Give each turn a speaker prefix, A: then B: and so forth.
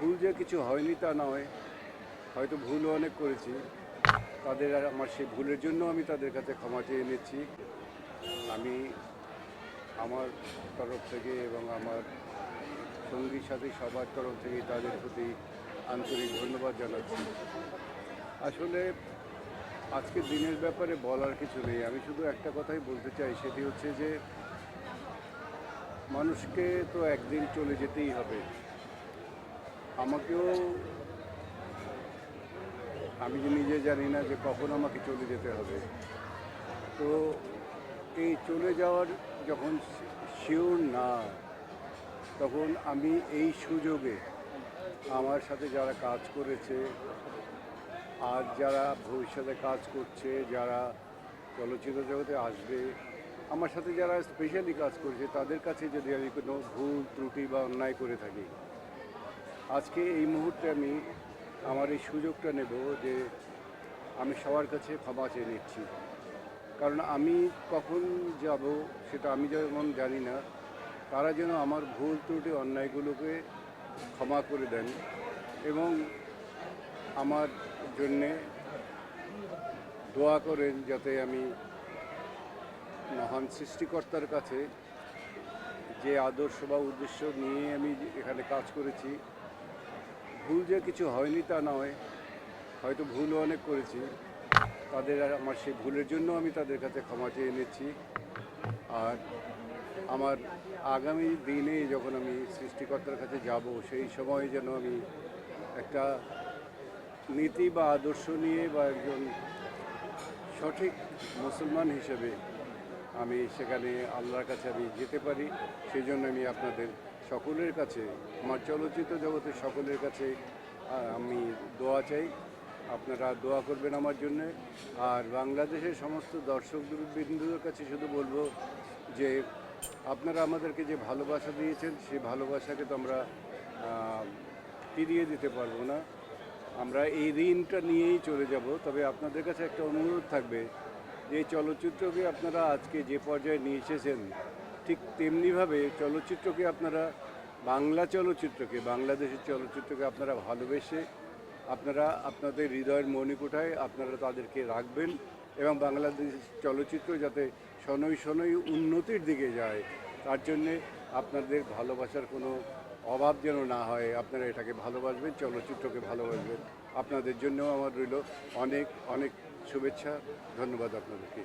A: ভুল যে কিছু হয়নি তা নয়। হয়তো ভুলও অনেক করেছি। তাদের আমার সেই ভুলের জন্য আমি তাদের কাছে ক্ষমা চেয়ে নিচ্ছি। আমি আমার তরফ থেকে এবং আমার সঙ্গীর সাথে সবার তরফ থেকে তাদের প্রতি আন্তরিক ধন্যবাদ জানাচ্ছি। আসলে আজকে দিনের ব্যাপারে বলার কিছু নেই। আমি শুধু একটা কথাই বলতে চাই, সেটি হচ্ছে যে মানুষকে তো একদিন চলে যেতেই হবে। আমাকেও আমি যে নিজে জানি না যে কখন আমাকে চলে যেতে হবে। তো এই চলে যাওয়ার যখন শিওর না, তখন আমি এই সুযোগে আমার সাথে যারা কাজ করেছে, আর যারা ভবিষ্যতে কাজ করছে, যারা চলচ্চিত্র জগতে আসবে, আমার সাথে যারা স্পেশালি কাজ করছে, তাদের কাছে যদি আমি কোনো ভুল, ত্রুটি বা অন্যায় করে থাকি আজকে এই মুহূর্তে আমি আমার এই সুযোগটা নেব যে আমি সবার কাছে ক্ষমা চেয়ে নিচ্ছি। কারণ আমি কখন যাব সেটা আমি যেমন জানি না, তারা যেন আমার ভুল ত্রুটি অন্যায়গুলোকে ক্ষমা করে দেন এবং আমার জন্যে দোয়া করেন যাতে আমি মহান সৃষ্টিকর্তার কাছে যে আদর্শ বা উদ্দেশ্য নিয়ে আমি এখানে কাজ করেছি ভুল যে কিছু হয়নি তা নয়। হয়তো ভুলও অনেক করেছি। তাদের আমার সেই ভুলের জন্য আমি তাদের কাছে ক্ষমা চেয়ে নিচ্ছি। আর আমার আগামী দিনে যখন আমি সৃষ্টিকর্তার কাছে যাব, সেই সময় যেন আমি একটা নীতি বা আদর্শ নিয়ে বা একজন সঠিক মুসলমান হিসেবে আমি সেখানে আল্লাহর কাছে আমি যেতে পারি, সেই জন্য আমি আপনাদের সকলের কাছে, আমার চলচ্চিত্র জগতের সকলের কাছে আমি দোয়া চাই। আপনারা দোয়া করবেন আমার জন্য। আর বাংলাদেশের সমস্ত দর্শক বিন্দুদের কাছে শুধু বলব যে, আপনারা আমাদেরকে যে ভালোবাসা দিয়েছেন, সেই ভালোবাসাকে তো আমরা ফিরিয়ে দিতে পারব না। আমরা এই ঋণটা নিয়েই চলে যাব। তবে আপনাদের কাছে একটা অনুরোধ থাকবে যে, চলচ্চিত্রকে আপনারা আজকে যে পর্যায়ে নিয়ে এসেছেন ঠিক তেমনিভাবে চলচ্চিত্রকে আপনারা, বাংলা চলচ্চিত্রকে, বাংলাদেশের চলচ্চিত্রকে আপনারা ভালোবেসে আপনারা আপনাদের হৃদয়ের মণিকোঠায় আপনারা তাদেরকে রাখবেন এবং বাংলাদেশ চলচ্চিত্র যাতে শনৈ শনৈ উন্নতির দিকে যায়, তার জন্যে আপনাদের ভালোবাসার কোনো অভাব যেন না হয়, আপনারা এটাকে ভালোবাসবেন, চলচ্চিত্রকে ভালোবাসবেন। আপনাদের জন্যও আমার রইল অনেক অনেক শুভেচ্ছা। ধন্যবাদ আপনাদেরকে।